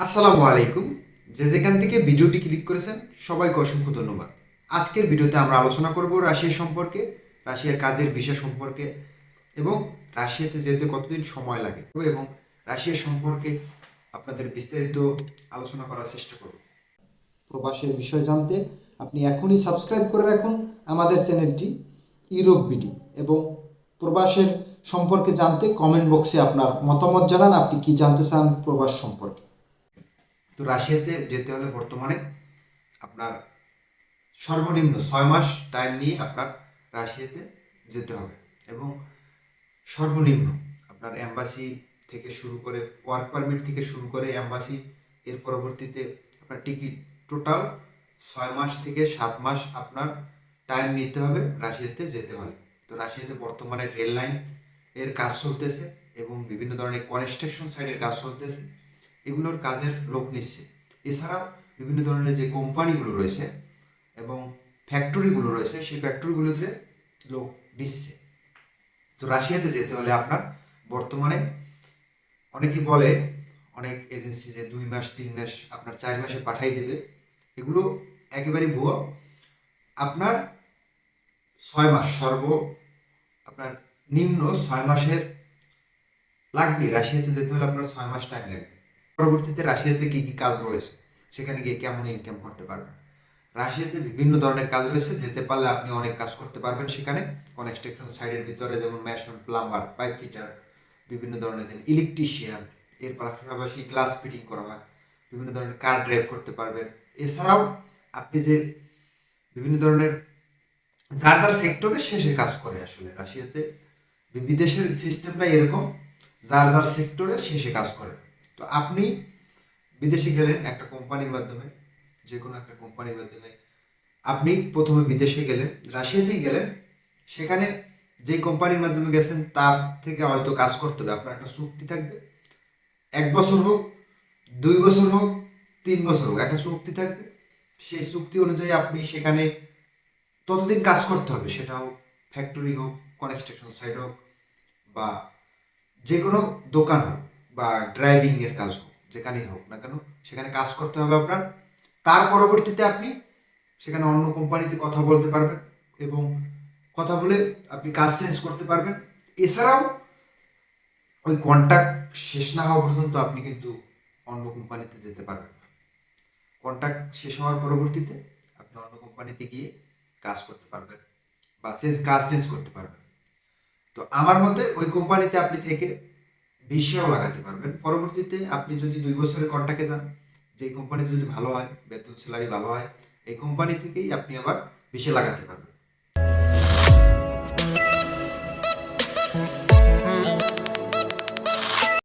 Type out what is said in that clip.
আসসালামু আলাইকুম। যে যেখান থেকে ভিডিওটি ক্লিক করেছেন, সবাইকে অসংখ্য ধন্যবাদ। আজকের ভিডিওতে আমরা আলোচনা করব রাশিয়া সম্পর্কে, রাশিয়ার কাজের বিষয় সম্পর্কে এবং রাশিয়াতে যেতে কতদিন সময় লাগে এবং রাশিয়া সম্পর্কে আপনাদের বিস্তারিত আলোচনা করার চেষ্টা করব। প্রবাসের বিষয় জানতে আপনি এখনই সাবস্ক্রাইব করে রাখুন আমাদের চ্যানেলটি, ইউরোপ বিডি। এবং প্রবাসের সম্পর্কে জানতে কমেন্ট বক্সে আপনার মতামত জানান, আপনি কি জানতে চান প্রবাস সম্পর্কে। তো রাশিয়াতে যেতে হলে বর্তমানে আপনার সর্বনিম্ন ছয় মাস টাইম নিয়ে আপনার রাশিয়াতে যেতে হবে এবং সর্বনিম্ন আপনার এম্বাসি থেকে শুরু করে ওয়ার্ক পারমিট থেকে শুরু করে এম্বাসি এর পরবর্তীতে আপনার টিকিট টোটাল ছয় মাস থেকে সাত মাস আপনার টাইম নিতে হবে রাশিয়াতে যেতে হলে। তো রাশিয়াতে বর্তমানে রেল লাইন এর কাজ চলতেছে এবং বিভিন্ন ধরনের কনস্ট্রাকশন সাইডের কাজ চলতেছে। এগুলোর কাজের লোক নিচ্ছে। এছাড়াও বিভিন্ন ধরনের যে কোম্পানিগুলো রয়েছে এবং ফ্যাক্টরিগুলো রয়েছে, সেই ফ্যাক্টরিগুলোতে লোক নিচ্ছে। তো রাশিয়াতে যেতে হলে আপনার বর্তমানে অনেকেই বলে, অনেক এজেন্সি যে দুই মাস, তিন মাস, আপনার চার মাসে পাঠাই দেবে। এগুলো একেবারেই ভুয়া। আপনার ছয় মাস সর্ব, আপনার নিম্ন ছয় মাসের লাগবে। রাশিয়াতে যেতে হলে আপনার ছয় মাস টাইম লাগবে। পরবর্তীতে রাশিয়াতে কি কি কাজ রয়েছে? সেখানে গিয়ে কেমন ইনকাম করতে পারবেন? রাশিয়াতে বিভিন্ন ধরনের কাজ রয়েছে, যেতে পারলে আপনি অনেক কাজ করতে পারবেন সেখানে। কনস্ট্রাকশন সাইডের ভিতরে যেমন ম্যাশন, প্লাম্বার পাইপ ফিটার বিভিন্ন ধরনের ইলেকট্রিশিয়ান এর পাশাপাশি গ্লাস ফিটিং করা হয়, বিভিন্ন ধরনের কার ড্রাইভ করতে পারবেন। এছাড়াও আপনি যে বিভিন্ন ধরনের যার যার সেক্টরে শেষে কাজ করে আসলে। রাশিয়াতে, বিদেশের সিস্টেমটা এরকম, যার যার সেক্টরে শেষে কাজ করে। তো আপনি বিদেশে গেলেন একটা কোম্পানির মাধ্যমে যে কোনো একটা কোম্পানির মাধ্যমে। আপনি প্রথমে বিদেশে গেলেন রাশিয়াতেই গেলেন। সেখানে যে কোম্পানির মাধ্যমে গেছেন, তার থেকে হয়তো কাজ করতে হবে, আপনার একটা চুক্তি থাকবে। এক বছর হোক, দুই বছর হোক, তিন বছর হোক, একটা চুক্তি থাকবে। সেই চুক্তি অনুযায়ী আপনি সেখানে ততদিন কাজ করতে হবে। সেটা হোক ফ্যাক্টরি হোক কনস্ট্রাকশন সাইট হোক, বা যে কোনো দোকান হোক। বা ড্রাইভিং এর কাজ হোক, যেখানেই হোক না কেন, সেখানে কাজ করতে হবে আপনার। তার পরবর্তীতে আপনি সেখানে অন্য কোম্পানিতে কথা বলতে পারবেন এবং কথা বলে আপনি কাজ চেঞ্জ করতে পারবেন। এছাড়াও ওই কন্ট্যাক্ট শেষ না হওয়া পর্যন্ত আপনি কিন্তু অন্য কোম্পানিতে যেতে পারবেন না। কন্ট্যাক্ট শেষ হওয়ার পরবর্তীতে আপনি অন্য কোম্পানিতে গিয়ে কাজ করতে পারবেন বা কাজ চেঞ্জ করতে পারবেন। তো আমার মতে ওই কোম্পানিতে আপনি থেকে ভিসাও লাগাতে পারবেন। পরবর্তীতে আপনি যদি দুই বছরের কন্ট্রাক্টে যান, যে কোম্পানিতে যদি ভালো হয়, বেতন স্যালারি ভালো হয়, এই কোম্পানি থেকেই আপনি আবার ভিসা লাগাতে পারবেন।